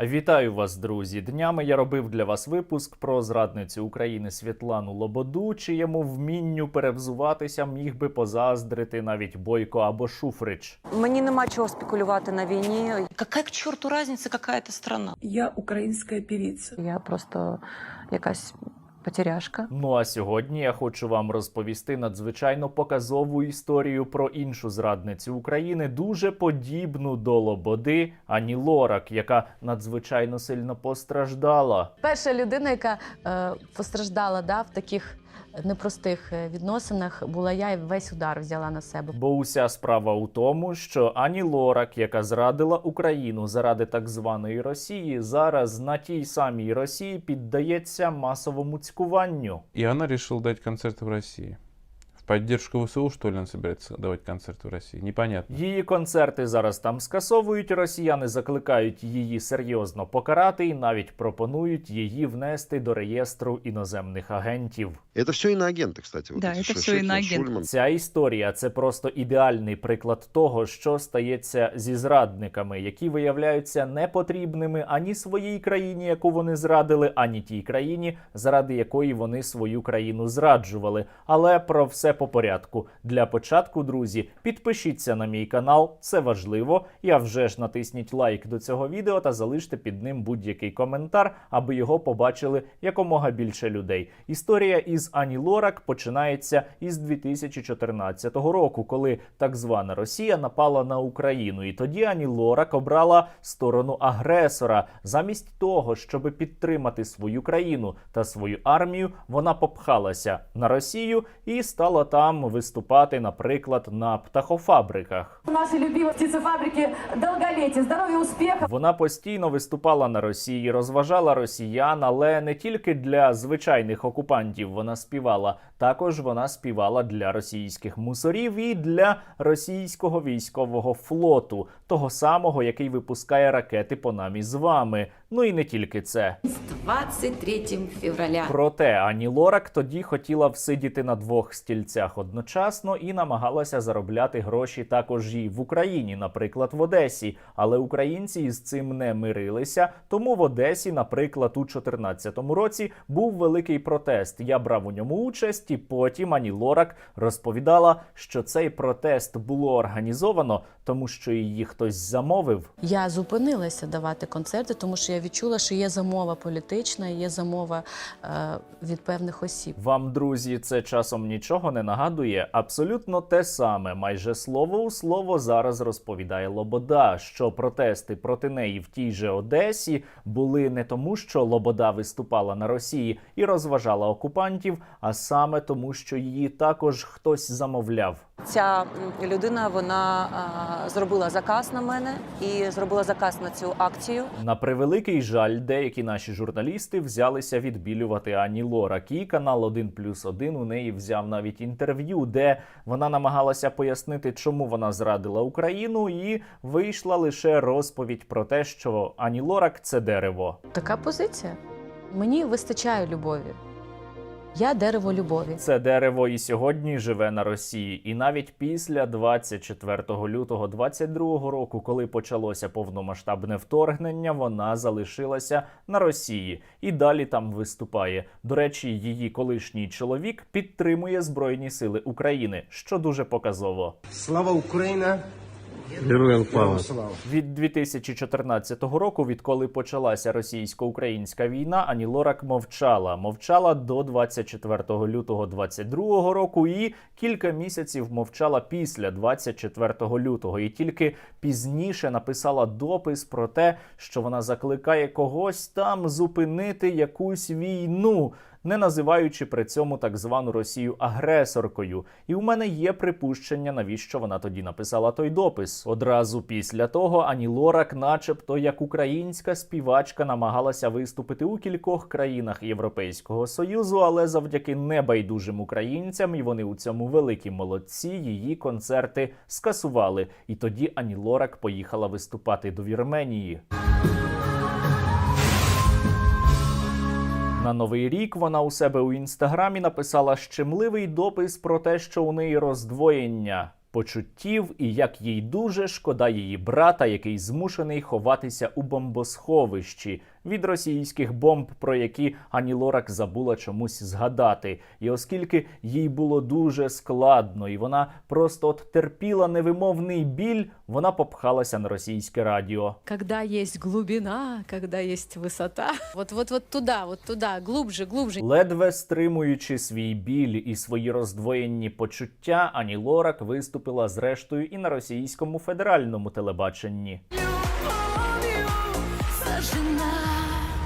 Вітаю вас, друзі! Днями я робив для вас випуск про зрадницю України Світлану Лободу, чиєму вмінню перевзуватися міг би позаздрити навіть Бойко або Шуфрич. Мені нема чого спекулювати на війні. Какая к чорту різниця, яка це страна? Я українська певиця. Я просто якась потеряшка. Ну а сьогодні я хочу вам розповісти надзвичайно показову історію про іншу зрадницю України, дуже подібну до Лободи Ані Лорак, яка надзвичайно сильно постраждала. Перша людина, яка е, постраждала да, в таких непростих е, відносинах, була я і весь удар взяла на себе. Бо уся справа у тому, що Ані Лорак, яка зрадила Україну заради так званої Росії, зараз на тій самій Росії піддається масовому цькуванню. І вона вирішила дати концерт в России. В поддержку ВСУ, что ли, она собирается давать концерт в России? Непонятно. Її концерти зараз там скасовують. Росіяни закликають її серйозно покарати і навіть пропонують її внести до реєстру іноземних агентів. Это все иноагенты, кстати. Вот Да, эти это Ше- всё Шеффилд, иноагенты. Шульман. Ця історія це просто ідеальний приклад того, що стається зі зрадниками, які виявляються непотрібними ані своїй країні, яку вони зрадили, ані тій країні, заради якої вони свою країну зраджували. Але про все по порядку. Для початку, друзі, підпишіться на мій канал, це важливо. Я вже ж натисніть лайк до цього відео та залиште під ним будь-який коментар, аби його побачили якомога більше людей. Історія із Ані Лорак починається із 2014 року, коли так звана Росія напала на Україну. І тоді Ані Лорак обрала сторону агресора. Замість того, щоб підтримати свою країну та свою армію, вона попхалася на Росію і стала там виступати, наприклад, на птахофабриках. Наші любимой птицефабрики довголіття, здоров'я, успіху. Вона постійно виступала на Росії, розважала росіян, але не тільки для звичайних окупантів вона співала. Також вона співала для російських мусорів і для російського військового флоту, того самого, який випускає ракети по нам із вами. Ну і не тільки це. 23 февраля. Проте Ані Лорак тоді хотіла всидіти на двох стільцях одночасно і намагалася заробляти гроші також і в Україні, наприклад, в Одесі. Але українці із цим не мирилися. Тому в Одесі, наприклад, у 2014 році був великий протест. Я брав у ньому участь, і потім Ані Лорак розповідала, що цей протест було організовано, тому що її хтось замовив. Я зупинилася давати концерти, тому що я відчула, що є замова політична, є замова е, від певних осіб. Вам, друзі, це часом нічого не нагадує. Абсолютно те саме, майже слово у слово зараз розповідає Лобода, що протести проти неї в тій же Одесі були не тому, що Лобода виступала на Росії і розважала окупантів, а саме тому, що її також хтось замовляв. Ця людина вона а, зробила заказ на мене і зробила заказ на цю акцію. На превеликий жаль, деякі наші журналісти взялися відбілювати Ані Лорак. І канал 1 плюс 1 у неї взяв навіть інтерв'ю, де вона намагалася пояснити, чому вона зрадила Україну, і вийшла лише розповідь про те, що Ані Лорак це дерево. Така позиція. Мені вистачає любові. Я дерево любові. Це дерево і сьогодні живе на Росії. І навіть після 24 лютого 22 року, коли почалося повномасштабне вторгнення, вона залишилася на Росії і далі там виступає. До речі, її колишній чоловік підтримує Збройні Сили України, що дуже показово. Слава Україна! Героям слава! Від 2014 року, відколи почалася російсько-українська війна, Ані Лорак мовчала. Мовчала до 24 лютого 22 року і кілька місяців мовчала після 24 лютого. І тільки пізніше написала допис про те, що вона закликає когось там зупинити якусь війну. Не називаючи при цьому так звану Росію агресоркою, і у мене є припущення, навіщо вона тоді написала той допис. Одразу після того Ані Лорак, начебто як українська співачка, намагалася виступити у кількох країнах Європейського союзу, але завдяки небайдужим українцям, і вони у цьому великі молодці, її концерти скасували. І тоді Ані Лорак поїхала виступати до Вірменії. На новий рік вона у себе у інстаграмі написала щемливий допис про те, що у неї роздвоєння. почуттів і як їй дуже шкода її брата, який змушений ховатися у бомбосховищі від російських бомб, про які Ані Лорак забула чомусь згадати. І оскільки їй було дуже складно, і вона просто от терпіла невимовний біль, вона попхалася на російське радіо. Когда есть глубина, когда есть высота. Вот, вот, вот туда, вот туда, глубже, глубже. Ледве стримуючи свій біль і свої роздвоєнні почуття, Ані Лорак виступила зрештою і на російському федеральному телебаченні.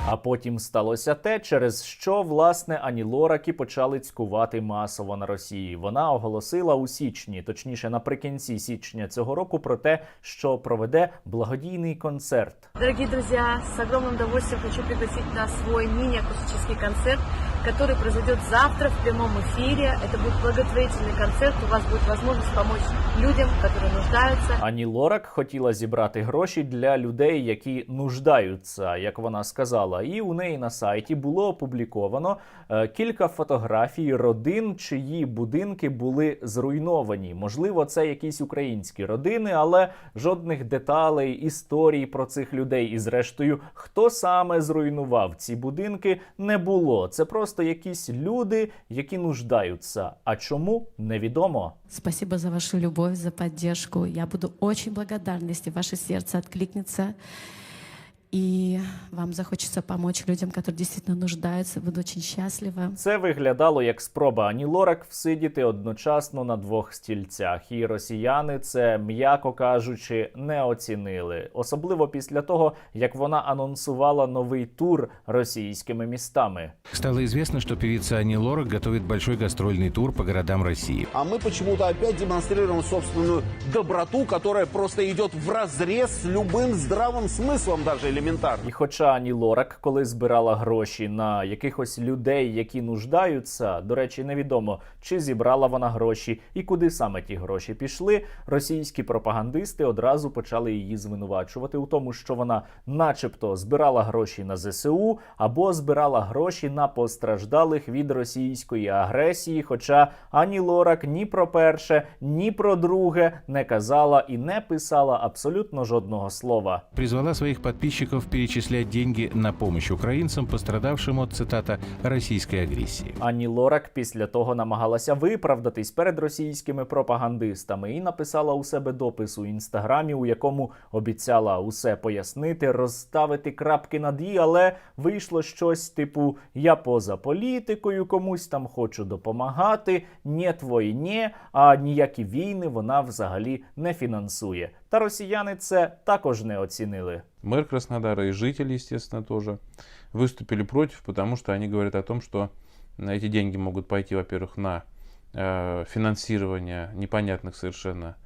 А потім сталося те, через що власне Ані Лораки почали цькувати масово на Росії. Вона оголосила у січні, точніше наприкінці січня цього року, про те, що проведе благодійний концерт. Дорогі друзі, з огромним удовольствием хочу пригласити на свій міні-акустичний концерт, который произойдет завтра в прямом эфире. Это будет благотворительный концерт. У вас будет возможность помочь людям, которые нуждаются. Ані Лорак хотіла зібрати гроші для людей, які нуждаються, як вона сказала. І у неї на сайті було опубліковано е, кілька фотографій родин, чиї будинки були зруйновані. Можливо, це якісь українські родини, але жодних деталей, історій про цих людей. І зрештою, хто саме зруйнував ці будинки, не було. Це просто якісь люди, які нуждаються. А чому невідомо. Спасибо за вашу любовь, за поддержку. Я буду очень благодарна, якщо ваше серце откликнется. И вам захочется помочь людям, которые действительно нуждаются. Буду очень счастлива. Це виглядало як спроба Ані Лорак всидіти одночасно на двох стільцях, і росіяни це, м'яко кажучи, не оцінили. Особливо після того, як вона анонсувала новий тур російськими містами. Стало известно, что певица Ани Лорак готовит большой гастрольный тур по городам России. А мы почему-то опять демонстрируем собственную доброту, которая просто идет в разрез с любым здравым смыслом даже элементарно. І хоча Ані Лорак, коли збирала гроші на якихось людей, які нуждаються, до речі, невідомо, чи зібрала вона гроші і куди саме ті гроші пішли. Російські пропагандисти одразу почали її звинувачувати у тому, що вона, начебто, збирала гроші на ЗСУ або збирала гроші на постраждалих від російської агресії. Хоча Ані Лорак ні про перше, ні про друге не казала і не писала абсолютно жодного слова. Призвала своих подписчиков перечислять деньги на помощь украинцам, пострадавшим от, цитата, российской агрессии. Ані Лорак після того намагалася виправдатись перед російськими пропагандистами і написала у себе допис у інстаграмі, у якому обіцяла усе пояснити, розставити крапки над «і», але вийшло щось типу: Я поза політикою, комусь там хочу допомагати, «нєт війні», а ніякі війни вона взагалі не фінансує. Та росіяни це також не оцінили. Мэр Краснодара и жители, естественно, тоже выступили против, потому что они говорят о том, что эти деньги могут пойти, во-первых, на э, финансирование непонятных совершенно,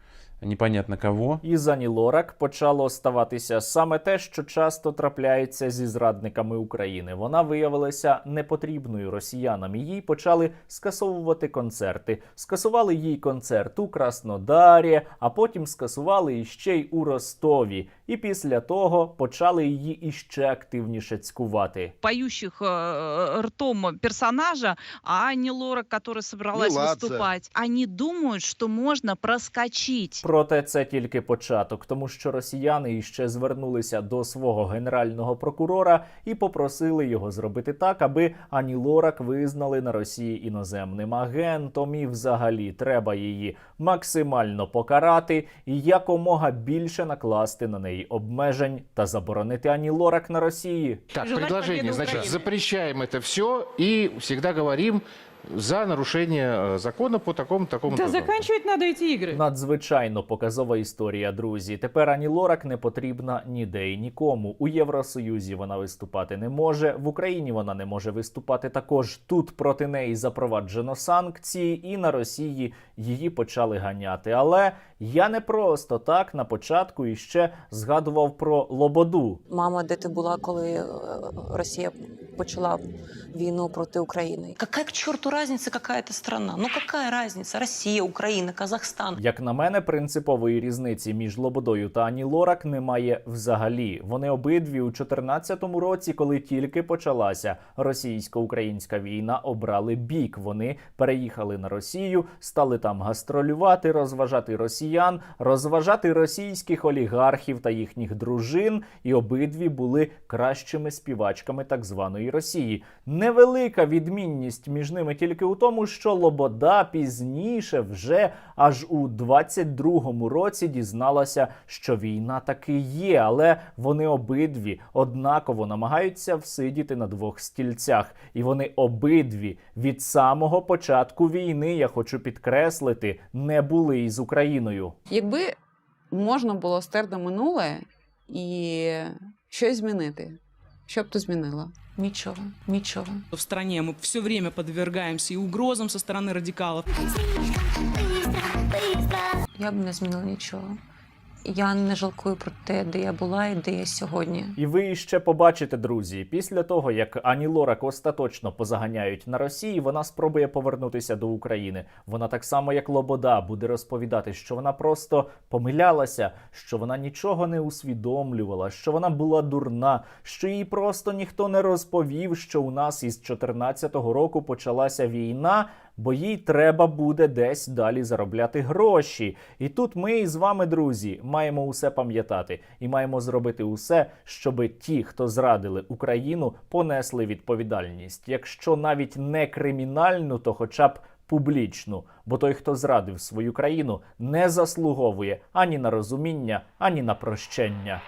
непонятно кого. І за Ані Лорак почало ставатися саме те, що часто трапляється зі зрадниками України. Вона виявилася непотрібною росіянам. і Їй почали скасовувати концерти. Скасували їй концерт у Краснодарі, а потім скасували іще й у Ростові. І після того почали її іще активніше цькувати. Поющих э, ртом персонажа, а Ани Лорак, которая собралась Меладзе. выступать, они думают, что можно проскочить. Проте це тільки початок, тому що росіяни іще звернулися до свого генерального прокурора і попросили його зробити так, аби Ані Лорак визнали на Росії іноземним агентом, і взагалі треба її максимально покарати і якомога більше накласти на неї обмежень та заборонити Ані Лорак на Росії. Так, Желать предложение. победы Значит, Украины. запрещаем это все и всегда говорим за нарушение э, закона по такому такому. Да заканчивать надо эти игры. Надзвичайно показова історія, друзі. Тепер Ані Лорак не потрібна ніде і нікому. У Євросоюзі вона виступати не може. В Україні вона не може виступати також. Тут проти неї запроваджено санкції, і на Росії її почали ганяти. Але я не просто так на початку іще згадував про Лободу. Мама, де ти була, коли е, Росія почала війну проти України. Яка к чорту різниця, яка це страна? Ну яка різниця? Росія, Україна, Казахстан. Як на мене, принципової різниці між Лободою та Ані Лорак немає взагалі. Вони обидві у 14-му році, коли тільки почалася російсько-українська війна, обрали бік. Вони переїхали на Росію, стали там гастролювати, розважати росіян, розважати російських олігархів та їхніх дружин. І обидві були кращими співачками так званої Росії. Невелика відмінність між ними тільки у тому, що Лобода пізніше вже аж у 22-му році дізналася, що війна таки є, але вони обидві однаково намагаються всидіти на двох стільцях, і вони обидві від самого початку війни, я хочу підкреслити, не були із Україною. Якби можна було стерти минуле і щось змінити, що б ти змінила? Нічого, нічого. В стране мы все время подвергаемся и угрозам со стороны радикалов. Я б не змінила нічого. Я не жалкую про те, де я була і де я сьогодні. І ви ще побачите, друзі, після того як Ані Лорак остаточно позаганяють на Росії, вона спробує повернутися до України. Вона так само, як Лобода, буде розповідати, що вона просто помилялася, що вона нічого не усвідомлювала, що вона була дурна, що їй просто ніхто не розповів, що у нас із 14-го року почалася війна. Бо їй треба буде десь далі заробляти гроші. І тут ми з вами, друзі, маємо усе пам'ятати і маємо зробити усе, щоб ті, хто зрадили Україну, понесли відповідальність. Якщо навіть не кримінальну, то хоча б публічну. Бо той, хто зрадив свою країну, не заслуговує ані на розуміння, ані на прощення.